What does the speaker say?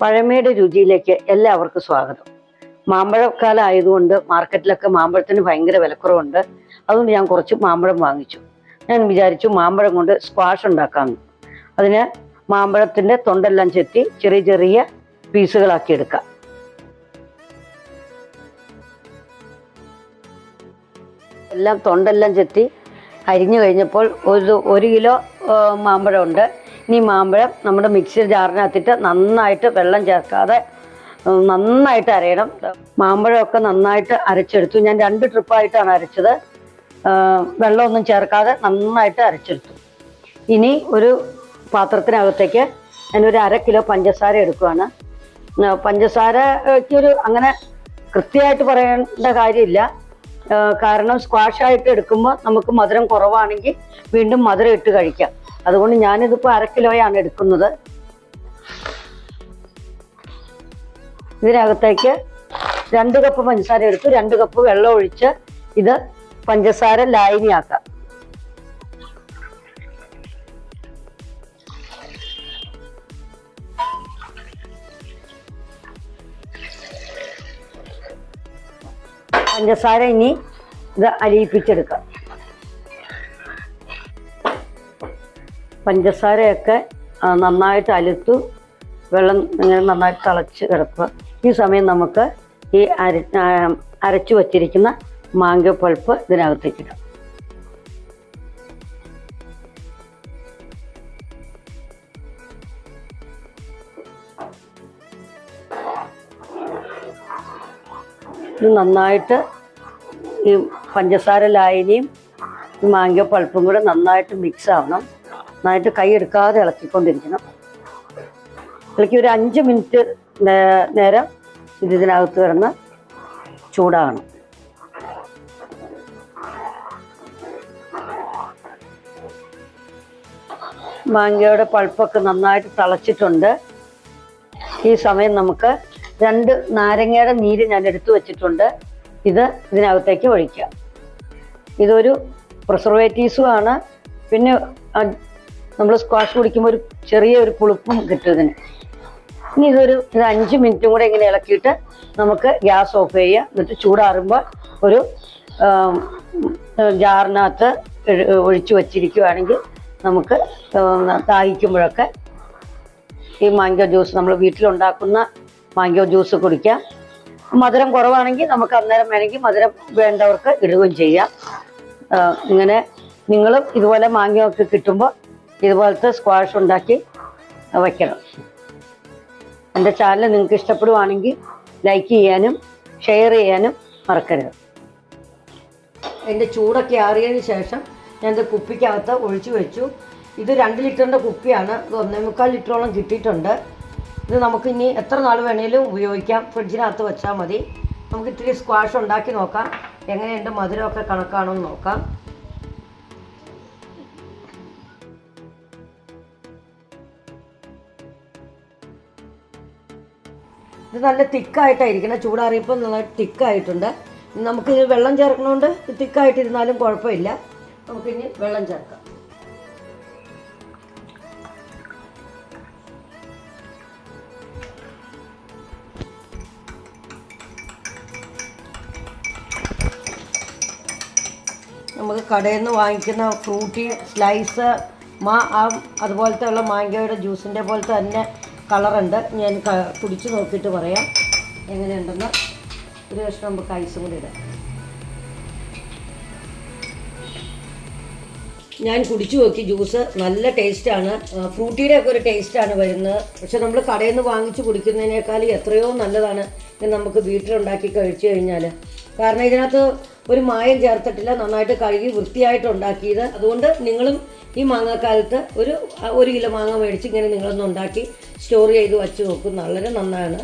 പഴമയുടെ രുചിയിലേക്ക് എല്ലാവർക്കും സ്വാഗതം. മാമ്പഴക്കാലം ആയതുകൊണ്ട് മാർക്കറ്റിലൊക്കെ മാമ്പഴത്തിന് ഭയങ്കര വിലക്കുറവുണ്ട്. അതുകൊണ്ട് ഞാൻ കുറച്ച് മാമ്പഴം വാങ്ങിച്ചു. ഞാൻ വിചാരിച്ചു മാമ്പഴം കൊണ്ട് സ്ക്വാഷ് ഉണ്ടാക്കാമെന്ന് അതിന് മാമ്പഴത്തിന്റെ തൊണ്ടെല്ലാം ചെത്തി ചെറിയ ചെറിയ പീസുകളാക്കി എടുക്കാം. എല്ലാം തൊണ്ടെല്ലാം ചെത്തി അരിഞ്ഞു കഴിഞ്ഞപ്പോൾ ഒരു ഒരു കിലോ മാമ്പഴമുണ്ട്. ഇനി മാമ്പഴം നമ്മുടെ മിക്സി ജാറിനകത്തിട്ട് നന്നായിട്ട് വെള്ളം ചേർക്കാതെ നന്നായിട്ട് അരയണം. മാമ്പഴമൊക്കെ നന്നായിട്ട് അരച്ചെടുത്തു. ഞാൻ രണ്ട് ട്രിപ്പായിട്ടാണ് അരച്ചത്. വെള്ളമൊന്നും ചേർക്കാതെ നന്നായിട്ട് അരച്ചെടുത്തു. ഇനി ഒരു പാത്രത്തിനകത്തേക്ക് ഞാനൊരു അര കിലോ പഞ്ചസാര എടുക്കുകയാണ്. പഞ്ചസാരയ്ക്ക് ഒരു അങ്ങനെ കൃത്യമായിട്ട് പറയേണ്ട കാര്യമില്ല. കാരണം സ്ക്വാഷ് ആയിട്ട് എടുക്കുമ്പോൾ നമുക്ക് മധുരം കുറവാണെങ്കിൽ വീണ്ടും മധുരം ഇട്ട് കഴിക്കാം. അതുകൊണ്ട് ഞാനിതിപ്പോൾ അര കിലോയാണ് എടുക്കുന്നത്. ഇതിനകത്തേക്ക് രണ്ട് കപ്പ് പഞ്ചസാര എടുത്ത്. രണ്ട് കപ്പ് വെള്ളം ഒഴിച്ച് ഇത് പഞ്ചസാര ലായനിയാക്കാം. പഞ്ചസാര ഇനി ഇത് അലിയിപ്പിച്ചെടുക്കാം. പഞ്ചസാരയൊക്കെ നന്നായിട്ട് അലുത്തു വെള്ളം ഇങ്ങനെ നന്നായിട്ട് തിളച്ച് കിടക്കുക. ഈ സമയം നമുക്ക് ഈ അര അരച്ചു വച്ചിരിക്കുന്ന മാങ്ക പൾപ്പ് ഇതിനകത്തേക്ക് ഇത് നന്നായിട്ട് ഈ പഞ്ചസാര ലായനിയും ഈ പൾപ്പും കൂടെ നന്നായിട്ട് മിക്സ് ആവണം. നന്നായിട്ട് കൈ എടുക്കാതെ ഇളക്കിക്കൊണ്ടിരിക്കണം. ഇളക്കി ഒരു അഞ്ച് മിനിറ്റ് നേരം ഇത് ഇതിനകത്ത് കിടന്ന് ചൂടാകണം മാങ്ങയുടെ പൾപ്പൊക്കെ നന്നായിട്ട് തിളച്ചിട്ടുണ്ട്. ഈ സമയം നമുക്ക് രണ്ട് നാരങ്ങയുടെ നീര് ഞാൻ എടുത്തു വെച്ചിട്ടുണ്ട്. ഇത് ഇതിനകത്തേക്ക് ഒഴിക്കാം ഇതൊരു പ്രിസർവേറ്റീവ്സും ആണ് പിന്നെ നമ്മൾ സ്ക്വാഷ് കുടിക്കുമ്പോൾ ഒരു ചെറിയ ഒരു പുളിപ്പും കിട്ടും ഇതിന്. ഇനി ഇതൊരു ഇത് അഞ്ച് മിനിറ്റും കൂടെ ഇങ്ങനെ ഇളക്കിയിട്ട് നമുക്ക് ഗ്യാസ് ഓഫ് ചെയ്യുക. എന്നിട്ട് ചൂടാറുമ്പോൾ ഒരു ജാറിനകത്ത് ഒഴിച്ചു വച്ചിരിക്കുകയാണെങ്കിൽ നമുക്ക് ദാഹിക്കുമ്പോഴൊക്കെ ഈ മാങ്കോ ജ്യൂസ് നമ്മൾ വീട്ടിലുണ്ടാക്കുന്ന മാങ്കോ ജ്യൂസ് കുടിക്കാം. മധുരം കുറവാണെങ്കിൽ നമുക്ക് അന്നേരം വേണമെങ്കിൽ മധുരം വേണ്ടവർക്ക് ഇടുകയും ചെയ്യാം. ഇങ്ങനെ നിങ്ങളും ഇതുപോലെ മാങ്ങയോ ഒക്കെ കിട്ടുമ്പോൾ ഇതുപോലത്തെ സ്ക്വാഷ് ഉണ്ടാക്കി വയ്ക്കണം എന്റെ ചാനൽ നിങ്ങൾക്ക് ഇഷ്ടപ്പെടുവാണെങ്കിൽ ലൈക്ക് ചെയ്യാനും ഷെയർ ചെയ്യാനും മറക്കരുത്. എന്റെ ചൂടൊക്കെ ആറിയതിന് ശേഷം ഞാൻ ഇത് കുപ്പിക്കകത്ത് ഒഴിച്ചു വെച്ചു. ഇത് രണ്ട് ലിറ്ററിന്റെ കുപ്പിയാണ്. ഇത് ഒന്നേ മുക്കാൽ ലിറ്ററോളം കിട്ടിയിട്ടുണ്ട്. ഇത് നമുക്ക് ഇനി എത്ര നാൾ വേണേലും ഉപയോഗിക്കാം. ഫ്രിഡ്ജിനകത്ത് വെച്ചാൽ മതി. നമുക്ക് ഇത്തിരി സ്ക്വാഷ് ഉണ്ടാക്കി നോക്കാം. എങ്ങനെയുണ്ട് മധുരമൊക്കെ കണക്കാണോ എന്ന് നോക്കാം. ഇത് നല്ല തിക്കായിട്ടായിരിക്കണം. ചൂടാറിയപ്പോൾ നല്ല തിക്കായിട്ടുണ്ട്. നമുക്കിത് വെള്ളം ചേർക്കണോണ്ട് തിക്കായിട്ടിരുന്നാലും കുഴപ്പമില്ല. നമുക്കിനി വെള്ളം ചേർക്കാം. നമുക്ക് കടയിൽ നിന്ന് വാങ്ങിക്കുന്ന ഫ്രൂട്ടി സ്ലൈസ് മാ ആ അതുപോലത്തെ ഉള്ള മാങ്കയുടെ ജ്യൂസിന്റെ പോലത്തെ തന്നെ കളറുണ്ട്. ഞാൻ കുടിച്ച് നോക്കിയിട്ട് പറയാം. എങ്ങനെയുണ്ടെന്ന്. ഒരു കഷ്ണം നമുക്ക് ഐസും കൂടി ഇടാം. ഞാൻ കുടിച്ചു നോക്കി ജ്യൂസ്. നല്ല ടേസ്റ്റാണ്. ഫ്രൂട്ടിയുടെ ഒക്കെ ഒരു ടേസ്റ്റാണ് വരുന്നത്. പക്ഷെ നമ്മൾ കടയിൽ നിന്ന് വാങ്ങിച്ച് കുടിക്കുന്നതിനേക്കാൾ എത്രയോ നല്ലതാണ് നമുക്ക് വീട്ടിലുണ്ടാക്കി കഴിച്ചു കഴിഞ്ഞാൽ കാരണം ഇതിനകത്ത് ഒരു മായം ചേർത്തിട്ടില്ല നന്നായിട്ട് കഴുകി വൃത്തിയായിട്ട് ഉണ്ടാക്കിയത്. അതുകൊണ്ട് നിങ്ങളും ഈ മാങ്ങാക്കാലത്ത് ഒരു ഒരു കിലോ മാങ്ങ മേടിച്ച് ഇങ്ങനെ നിങ്ങളൊന്ന് ഉണ്ടാക്കി സ്റ്റോർ ചെയ്ത് വച്ച് നോക്കും. വളരെ നന്നാണ്.